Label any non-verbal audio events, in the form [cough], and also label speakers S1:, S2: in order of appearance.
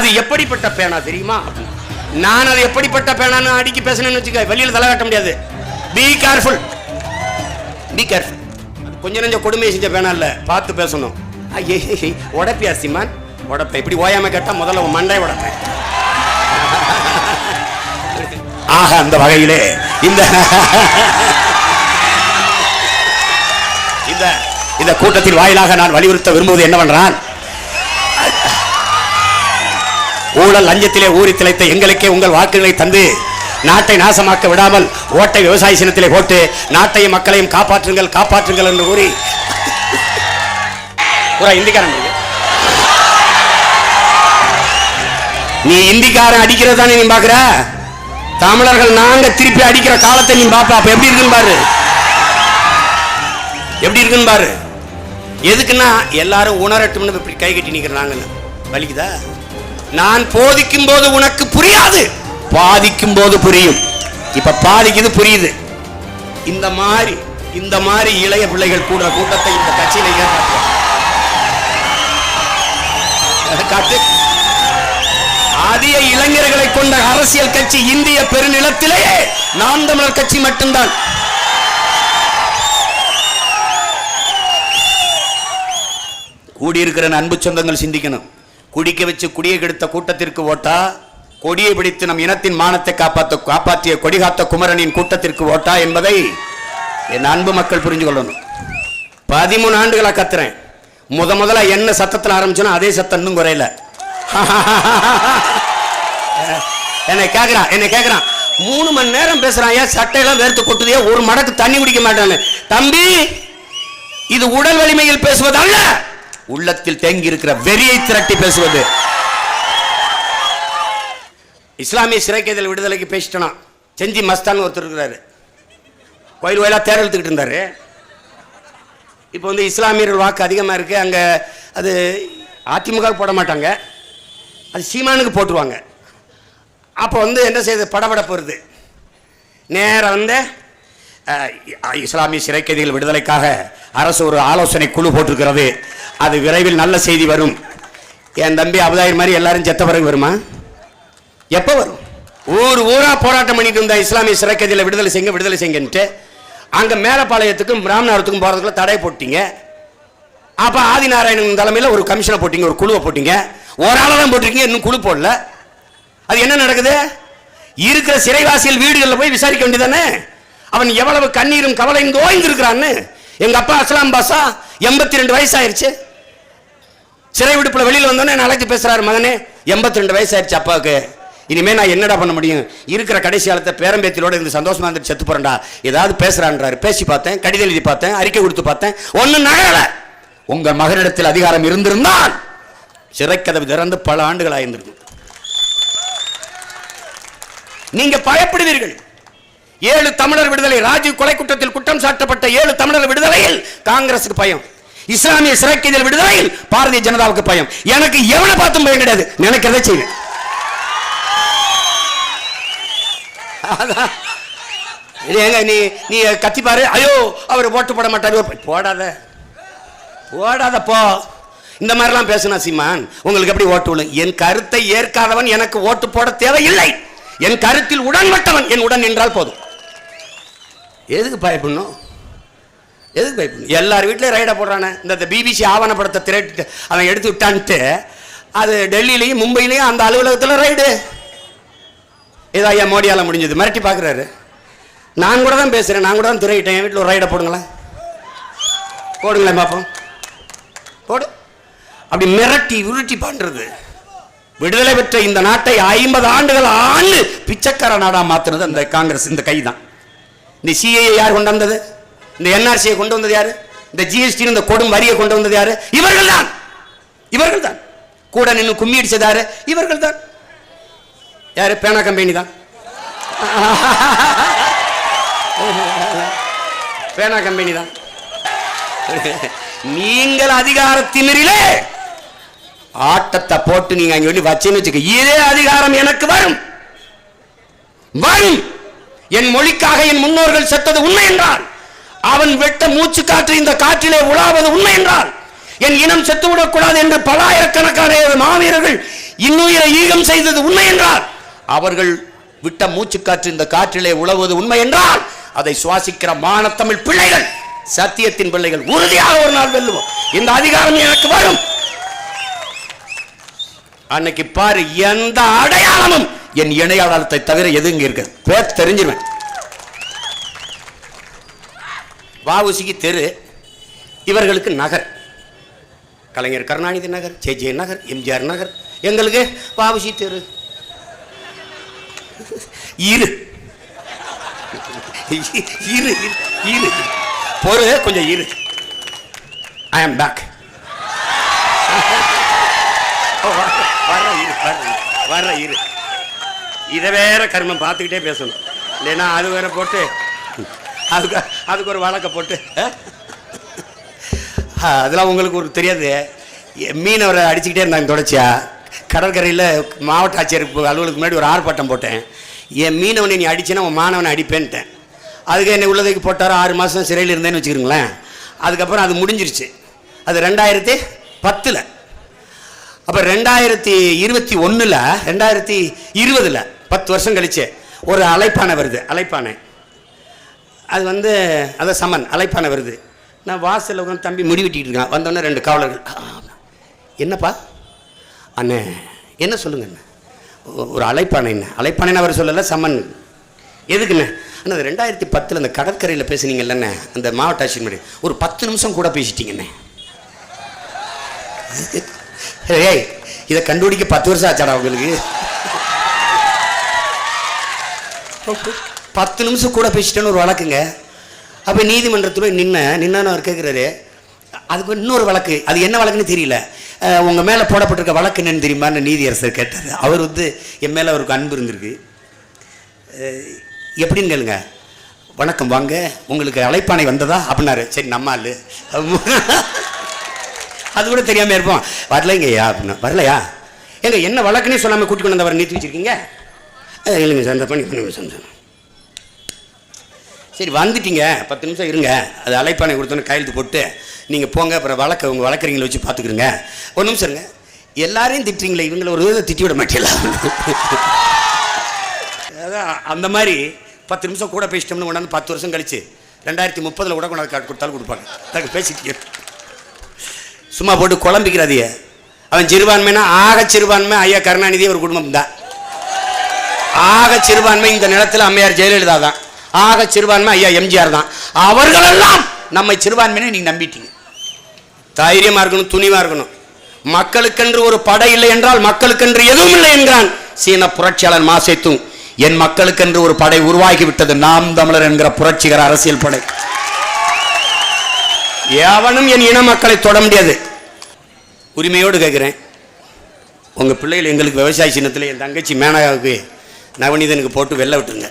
S1: அது எப்படிப்பட்ட பேனா தெரியுமா? நான் அது எப்படிப்பட்ட பேனான்னு அடிக்கி பேசணும்னு வச்சுக்க வெளியில தலை காட்ட முடியாது. பி கேர்ஃபுல் பி கேர்ஃபுல் கொஞ்ச நெஞ்ச கொடுமையை செஞ்ச பேனா இல்ல. பார்த்து பேசணும். உடப்பியா சிமான்? உடப்ப. இப்படி ஓயாம கேட்டா முதல்ல உன் மண்டை உடப்பேன். [laughs] ஆக அந்த வகையிலே இந்த இந்த இந்த கூட்டத்தின் வாயிலாக நான் வலியுறுத்த விரும்புவது என்னவென்றால் ஊழல் லஞ்சத்திலே ஊறி திளைத்த எங்களுக்கே உங்கள் வாக்குகளை தந்து நாட்டை நாசமாக்க விடாமல் ஓட்டை விவசாய சினத்திலே போட்டு நாட்டையும் மக்களையும் காப்பாற்றுங்கள் காப்பாற்றுங்கள் என்று கூறி. ஒரு இந்திக்காரன் நீ இந்திக்காரன் அடிக்கிறது தானே நீ பாக்குற? தமிழர்கள் நாங்க திருப்பி அடிக்கிற காலத்தை நீ பாப்பா அப்ப எப்படி இருக்குன்னு பாரு. எப்படி இருக்குன்னு பாரு. எதுக்குன்னா எல்லாரும் உணரட்டும்னு இப்படி கை கட்டி நிக்கிறாங்கன்னு. வலிக்குதா? நான் போதிக்கும் போது உனக்கு புரியாது. பாதிக்கும் போது புரியும். இப்ப பாதிக்குது புரியுது. இந்த மாதிரி இந்த மாதிரி இளைய பிள்ளைகள் கூடுற கூட்டத்தை இந்த கட்சியில ஏற்படுத்தும் காட்டு. அதிக இளைஞர்களை கொண்ட அரசியல் கட்சி இந்திய பெருநிலத்திலேயே நாம் தமிழர் கட்சி மட்டும்தான். கூடியிருக்கிற அன்பு சொந்தங்கள் சிந்திக்கணும். குடிக்க வச்சு குடியை கெடுத்த கூட்டத்திற்கு ஓட்டா கொடியை பிடித்து நம் இனத்தின் மானத்தை காப்பாற்ற காப்பாற்றிய கொடிகாத்த குமரனின் கூட்டத்திற்கு ஓட்டா என்பதை என் அன்பு மக்கள் புரிஞ்சு கொள்ளணும். பதிமூணு ஆண்டுகளாக கத்துறேன். முத முதல்ல என்ன சத்தத்தில் ஆரம்பிச்சோன்னா அதே சத்தம் இன்னும் குறையில. [laughs] என்னை கேட்குறான் என்னை கேட்குறான் மூணு மணி நேரம் பேசுகிறான் ஏன் சட்டையெல்லாம் வேர்த்து கொட்டுதே ஒரு மடக்கு தண்ணி குடிக்க மாட்டான்னு. தம்பி இது உடல் வலிமையில் பேசுவதல்ல உள்ளத்தில் தேங்கி இருக்கிற வெறியை திரட்டி பேசுவது. இஸ்லாமிய சிறைக்கைதல் விடுதலைக்கு பேசிட்டனா செஞ்சி மஸ்தான் ஒருத்தர் இருக்கிறாரு. கோயில் கோயிலா தேர் எடுத்துக்கிட்டு இருந்தாரு. இப்போ வந்து இஸ்லாமியர்கள் வாக்கு அதிகமாக இருக்கு. அங்கே அது அதிமுக போட மாட்டாங்க. அது சீமானுக்கு போட்டுருவாங்க. அப்போ வந்து என்ன செய்யுது படபடப்பு வருது நேரம் வந்து இஸ்லாமிய சிறைக்கைதிகள் விடுதலைக்காக அரசு ஒரு ஆலோசனை குழு போட்டிருக்கிறது. அது விரைவில் நல்ல செய்தி வரும். என் தம்பி அபதாயர் மாதிரி எல்லாரும் செத்த பிறகு வருமா? எப்போ வரும்? ஊர் ஊரா போராட்டம் பண்ணிட்டு இருந்த இஸ்லாமிய சிறைக்கைதியில் விடுதலை செய்யுங்க விடுதலை செய்யுங்கன்ட்டு. அங்கே மேலப்பாளையத்துக்கும் ராமநாதத்துக்கும் போகிறதுக்குள்ள தடை போட்டீங்க. அப்போ ஆதிநாராயணன் தலைமையில் ஒரு கமிஷனை போட்டிங்க ஒரு குழுவை போட்டிங்க. ஒரு ஆளை தான் போட்டிருக்கீங்க இன்னும் குழு போடல. அது என்ன நடக்குது? இருக்கிற சிறைவாசிகள் வீடுகளில் போய் விசாரிக்க வேண்டியதானே? அவன் எவ்வளவு கண்ணீரும் கவலையும் தோய்ந்து இருக்கிறான்னு எங்கள் அப்பா அஸ்லாம் பாஷா எண்பத்தி ரெண்டு வயசாயிருச்சு. சிறை விடுப்பில் வெளியில் வந்தோடனே நான் அழைத்து பேசுறாரு மகனே எண்பத்தி ரெண்டு ஆயிடுச்சு அப்பாவுக்கு. இனிமேல் நான் என்னடா பண்ண முடியும்? இருக்கிற கடைசி காலத்தை பேரம்பேத்தியோட இருந்து சந்தோஷமா இருந்துட்டு செத்து போறேன்டா. ஏதாவது பேசுறான்றாரு. பேசி பார்த்தேன் கடிதம் எழுதி பார்த்தேன் அறிக்கை கொடுத்து பார்த்தேன். ஒன்றும் நகரலை. உங்கள் மகனிடத்தில் அதிகாரம் இருந்திருந்தால் சிறைக்கதவு திறந்து பல ஆண்டுகள் ஆயிருந்திருக்கு நீங்க பயப்படுவீர்கள். ஏழு தமிழர் விடுதலை ராஜீவ் கொலை குற்றத்தில் குற்றம் சாட்டப்பட்ட ஏழு தமிழர் விடுதலையில் காங்கிரசுக்கு பயம். இஸ்லாமிய சிறைக்கைதல் விடுதலையில் பாரதிய ஜனதாவுக்கு பயம். எனக்கு எவனை பார்த்தும் பயம் கிடையாது? நினைக்கிறத செய்வேன். ஏங்க நீ நீ கத்தி பாரு. ஐயோ அவர் ஓட்டு போட மாட்டாரு. போடாத. போடாத போ. இந்த மாதிரிலாம் பேசுனா சீமான் உங்களுக்கு எப்படி ஓட்டு விழும்? என் கருத்தை ஏற்காதவன் எனக்கு ஓட்டு போட தேவையில்லை. என் கருத்தில் உடன்பட்டவன் என் உடன் நின்றால் போதும். எதுக்கு பயப்படணும்? எதுக்கு பயப்படணும்? எல்லார் வீட்லேயும் ரைடை போடுறானே. இந்த பிபிசி ஆவணப்படத்தை திரட்டு அவன் எடுத்து விட்டான்ட்டு அது டெல்லியிலையும் மும்பையிலையும் அந்த அலுவலகத்தில் ரைடு ஏதோ ஐயா மோடியால் முடிஞ்சது. மிரட்டி பார்க்குறாரு நான் கூட தான் பேசுகிறேன் நான் கூட தான் திரையிட்டேன். என் வீட்டில் ஒரு ரைடை போடுங்களேன். போடுங்களேன் பார்ப்போம் போடு. அப்படி மிரட்டி உருட்டி பண்ணுறது விடுதலை பெற்ற இந்த நாட்டை ஐம்பது ஆண்டுகள் ஆண்டு பிச்சைக்கார நாடாக மாற்றுனது அந்த காங்கிரஸ். இந்த கை தான் இந்த சிஏஏ யார் கொண்டு வந்தது? இந்த என்ஆர்சியை கொண்டு வந்தது யாரு? இந்த ஜிஎஸ்டி இந்த கொடும் வரியை கொண்டு வந்தது யாரு? இவர்கள் தான் இவர்கள் தான் கூட நின்று கும்மி அடிச்சது யாரு? இவர்கள் தான் யாரு? பேனா கம்பெனி தான். [laughs] பேனா கம்பெனி தான். நீங்கள் அதிகாரத்தினரிலே ஆட்டத்தை போட்டு நீங்க அங்க சொல்லி வச்சுன்னு வச்சுக்க இதே அதிகாரம் எனக்கு வரும். வரும். என் மொழிக்காக என் முன்னோர்கள் செத்தது உண்மை என்றான் அவன் வெட்ட மூச்சு காற்று இந்த காற்றிலே உலாவது உண்மை என்றால் என் இனம் செத்துவிடக் கூடாது என்று பலாயிரக்கணக்கான மாவீரர்கள் இன்னுயிரை ஈகம் செய்தது உண்மை என்றால் அவர்கள் விட்ட மூச்சு காற்று இந்த காற்றிலே உழவுவது உண்மை என்றால் அதை சுவாசிக்கிற மானத்தமிழ் பிள்ளைகள் சத்தியத்தின் பிள்ளைகள் உறுதியாக ஒரு நாள் வெல்லுவோம். இந்த அதிகாரம் எனக்கு வரும். அன்னைக்கு பாரு எந்த அடையாளமும் என் இணையாளத்தை தவிர எது இங்க இருக்கு? பேர் தெரிஞ்சிருவேன். வாவுசிக்கு தெரு இவர்களுக்கு நகர். கலைஞர் கருணாநிதி நகர் ஜே ஜே நகர் எம்ஜிஆர் நகர். எங்களுக்கு வாவுசி தெரு. இரு. இரு இரு, பொறு கொஞ்சம் இரு. ஐ ஆம் பேக் வர இரு வர இரு. இதை வேற கர்மம் பார்த்துக்கிட்டே பேசணும். இல்லைன்னா அது வேற போட்டு அதுக்கு அதுக்கு ஒரு வழக்கை போட்டு அதெல்லாம் உங்களுக்கு ஒரு தெரியாது. மீனவரை அடிச்சுக்கிட்டே இருந்தாங்க தொடர்ச்சியா. கடற்கரையில் மாவட்ட ஆட்சியர் அலுவலுக்கு முன்னாடி ஒரு ஆர்ப்பாட்டம் போட்டேன். என் மீனவனை நீ அடிச்சேன்னா உன் மாணவனை அடிப்பேன்ட்டேன். அதுக்கு என்னை உள்ளதுக்கு போட்டாரோ ஆறு மாதம் சிறையில் இருந்தேன்னு வச்சுக்கிறீங்களேன் அதுக்கப்புறம் அது முடிஞ்சிருச்சு. அது ரெண்டாயிரத்தி பத்தில். அப்போ ரெண்டாயிரத்தி இருபத்தி ஒன்றில் ரெண்டாயிரத்தி இருபதில் பத்து வருஷம் கழிச்சு ஒரு அலைப்பானை வருது அலைப்பானை அது வந்து அதை சமன் அலைப்பானை வருது. நான் வாசலில் உட்காந்து தம்பி முடி வெட்டிக்கிட்டு இருக்கான். வந்தோடனே ரெண்டு காவலர்கள் என்னப்பா? அண்ணே என்ன சொல்லுங்க அண்ணே? ஒரு அலைப்பானை என்ன? அலைப்பானைன்னு அவர் சொல்லலை சமன். எதுக்குண்ணே? அண்ணா அது ரெண்டாயிரத்தி பத்தில் அந்த கடற்கரையில் பேசுனீங்கல்லண்ணே அந்த மாவட்ட ஆட்சியர் முன்னாடி ஒரு பத்து நிமிஷம் கூட பேசிட்டீங்கண்ணே ஏய் இதை கண்டுபிடிக்க பத்து வருஷம் ஆச்சாடா உங்களுக்கு? பத்து நிமிஷம் கூட பேசிட்டேன்னு ஒரு வழக்குங்க. அப்போ நீதிமன்றத்தில் நின்ன நின்னு அவர் கேட்குறாரு அதுக்கு இன்னொரு வழக்கு. அது என்ன வழக்குன்னு தெரியல. உங்கள் மேலே போடப்பட்டிருக்க வழக்கு என்னன்னு தெரியுமான்னு நீதியரசர் கேட்டார். அவர் வந்து என் மேலே அவருக்கு அன்பு இருந்திருக்கு. எப்படின்னு கேளுங்க. வணக்கம் வாங்க. உங்களுக்கு அழைப்பானை வந்ததா? அப்படின்னாரு. சரி நம்ம ஆள். அது கூட தெரியாமல் இருப்போம். வரலைங்கய்யா அப்படின்னா. வரலையா? எங்க என்ன வழக்குன்னே சொல்லாமல் கூட்டி கொண்டு வந்தவரை நீத்து வச்சிருக்கீங்க இல்லைங்க சார் இந்த பண்ணி பண்ணி சார். சரி வந்துட்டீங்க. பத்து நிமிஷம் இருங்க. அது அழைப்பானை கொடுத்தோன்னு கையெழுத்து போட்டு நீங்கள் போங்க அப்புறம் வழக்க உங்கள் வழக்கறிஞங்களை வச்சு பார்த்துக்குறங்க ஒரு நிமிஷம் இருங்க. எல்லாரையும் திட்டுறீங்களே இவங்களை ஒரு விதத்தை திட்டி விட மாட்டீங்களா? அதான் அந்த மாதிரி பத்து நிமிஷம் கூட பேசிட்டோம்னு கொண்டாந்து பத்து வருஷம் கழிச்சு ரெண்டாயிரத்தி முப்பதில் கூட கொண்டாந்து கார்டு கொடுத்தாலும் கொடுப்பாங்க. அதுக்கு பேசிட்டு சும்மா போட்டு குழம்பிக்கிறாதிய அவன் சிறுபான்மைனா ஆக சிறுபான்மை ஐயா கருணாநிதி ஒரு குடும்பம் தான். ஆக சிறுபான்மை இந்த நிலத்தில் அம்மையார் ஜெயலலிதா தான் ஆக சிறுபான்மை ஐயா எம்ஜிஆர் தான். அவர்களெல்லாம் நம்மை சிறுபான்மையை நீங்க நம்பிட்டீங்க. தைரியமா இருக்கணும் துணிவாக இருக்கணும். மக்களுக்கென்று ஒரு படை இல்லை என்றால் மக்களுக்கென்று எதுவும் இல்லை என்கிறான். சீன புரட்சியாளர் மாசேத்தும் என் மக்களுக்கென்று ஒரு படை உருவாகி விட்டது நாம் தமிழர் என்கிற புரட்சிகர அரசியல் படை. எவனும் என் இன மக்களை தொட முடியாது. உரிமையோடு கேட்கிறேன். உங்க பிள்ளைகள் எங்களுக்கு விவசாய சின்னத்தில் என் தங்கச்சி மேனகாவுக்கு நவநீதனுக்கு போட்டு வெள்ள விட்டுருங்க.